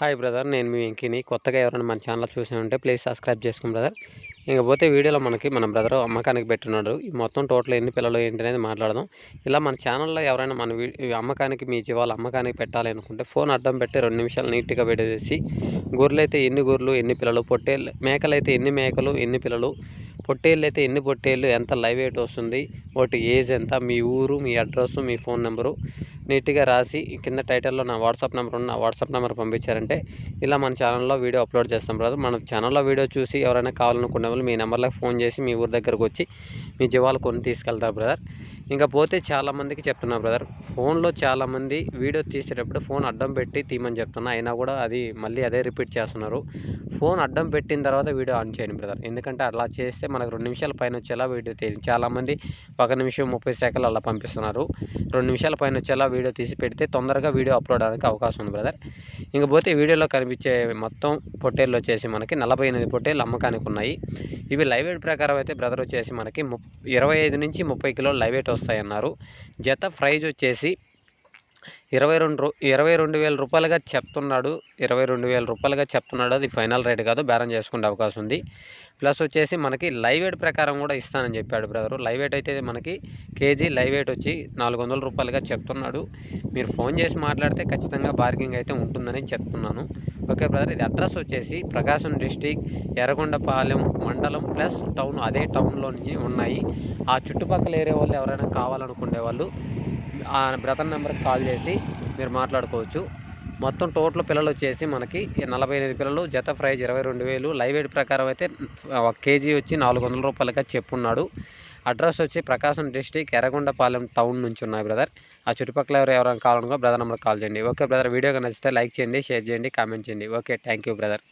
Hi brother నేను మీ వెంకిని. కొత్తగా ఎవరైనా మన ఛానల్ చూసి ఉంటే ప్లీజ్ సబ్స్క్రైబ్ చేసుకోండి బ్రదర్. ఇంకపోతే వీడియోలో మనకి మన బ్రదర్ అమ్మకానికి పెట్టున్నాడు ఈ మొత్తం టోటల్ ఎన్ని పిల్లలు ఏంటి అనేది మాట్లాడదాం. ఇలా మన ఛానల్లో ఎవరైనా మన అమ్మకానికి మీ జీవాలు అమ్మకానికి పెట్టాలి అనుకుంటే ఫోన్ అడ్డం పెట్టి రెండు నిమిషాలు నీట్గా పెట్టేసి గొర్రెలు అయితే ఎన్ని గొర్రెలు ఎన్ని పిల్లలు పొట్టేళ్ళు మేకలు అయితే ఎన్ని మేకలు ఎన్ని పిల్లలు పొట్టేళ్ళు అయితే ఎన్ని పొట్టేళ్ళు ఎంత లైవ్ వెయిట్ వస్తుంది వాటి ఏజ్ ఎంత మీ ఊరు మీ అడ్రస్ మీ ఫోన్ నెంబరు నీట్గా రాసి కింద టైటిల్లో నా వాట్సాప్ నెంబర్ ఉన్న వాట్సాప్ నెంబర్ పంపించారంటే ఇలా మన ఛానల్లో వీడియో అప్లోడ్ చేస్తాం బ్రదర్. మన ఛానల్లో వీడియో చూసి ఎవరైనా కావాలనుకునే వాళ్ళు మీ నెంబర్లకు ఫోన్ చేసి మీ ఊరి దగ్గరకు వచ్చి మీ జీవాలు కొని తీసుకెళ్తారు బ్రదర్. ఇంకా పోతే చాలామందికి చెప్తున్నా బ్రదర్ ఫోన్లో చాలామంది వీడియో తీసేటప్పుడు ఫోన్ అడ్డం పెట్టి తీయమని చెప్తున్నా. అయినా కూడా అది మళ్ళీ అదే రిపీట్ చేస్తున్నారు. ఫోన్ అడ్డం పెట్టిన తర్వాత వీడియో ఆన్ చేయండి బ్రదర్. ఎందుకంటే అలా చేస్తే మనకు రెండు నిమిషాల పైన వచ్చేలా వీడియో తీయాలి చాలామంది ఒక నిమిషం ముప్పై సెకండ్లు అలా పంపిస్తున్నారు. రెండు నిమిషాల పైన వచ్చేలా వీడియో తీసి పెడితే తొందరగా వీడియో అప్లోడ్ అవడానికి అవకాశం ఉంది బ్రదర్. ఇంక పోతే వీడియోలో కనిపించే మొత్తం పొట్టేళ్ళు వచ్చేసి మనకి నలభై ఎనిమిది పొట్టేళ్ళు అమ్మకానికి ఉన్నాయి. ఇవి లైవ్ వెయిట్ ప్రకారం అయితే బ్రదర్ వచ్చేసి మనకి ముప్ ఇరవై ఐదు నుంచి ముప్పై కిలోలు లైవ్ వెయిట్ వస్తాయన్నారు. జత ప్రైజ్ వచ్చేసి ఇరవై రెండు రూ ఇరవై రెండు వేల రూపాయలుగా చెప్తున్నాడు. ఇరవై రెండు వేల రూపాయలుగా చెప్తున్నాడు. అది ఫైనల్ రేట్ కాదు బేరం చేసుకునే అవకాశం ఉంది. ప్లస్ వచ్చేసి మనకి లైవ్ వెయిట్ ప్రకారం కూడా ఇస్తానని చెప్పాడు బ్రదరు. లైవ్ వెయిట్ అయితే మనకి కేజీ లైవ్ వెయిట్ వచ్చి నాలుగు వందల రూపాయలుగా చెప్తున్నాడు. మీరు ఫోన్ చేసి మాట్లాడితే ఖచ్చితంగా బార్గింగ్ అయితే ఉంటుందని చెప్తున్నాను. ఓకే బ్రదర్ ఇది అడ్రస్ వచ్చేసి ప్రకాశం డిస్టిక్ ఎర్రగొండపాలెం మండలం ప్లస్ టౌన్ అదే టౌన్లో నుంచి ఉన్నాయి. ఆ చుట్టుపక్కల ఏరియా వాళ్ళు ఎవరైనా కావాలనుకునే వాళ్ళు ఆ బ్రదర్ నెంబర్కి కాల్ చేసి మీరు మాట్లాడుకోవచ్చు. మొత్తం టోటల్ పిల్లలు వచ్చేసి మనకి నలభై ఎనిమిది పిల్లలు జత ప్రైజ్ ఇరవై రెండు వేలు. లైవ్ వెయిట్ ప్రకారం అయితే ఒక కేజీ వచ్చి నాలుగు వందల రూపాయలుగా చెప్పున్నాడు. అడ్రస్ వచ్చి ప్రకాశం డిస్టిక్ ఎర్రగొండపాలెం టౌన్ నుంచి ఉన్నాయి బ్రదర్. ఆ చుట్టుపక్కల ఎవరు ఎవరైనా కావాలనుకో బ్రదర్ నెంబర్ కాల్ చేయండి. ఓకే బ్రదర్ వీడియోగా నచ్చితే లైక్ చేయండి షేర్ చేయండి కామెంట్ చేయండి. Okay thank you brother.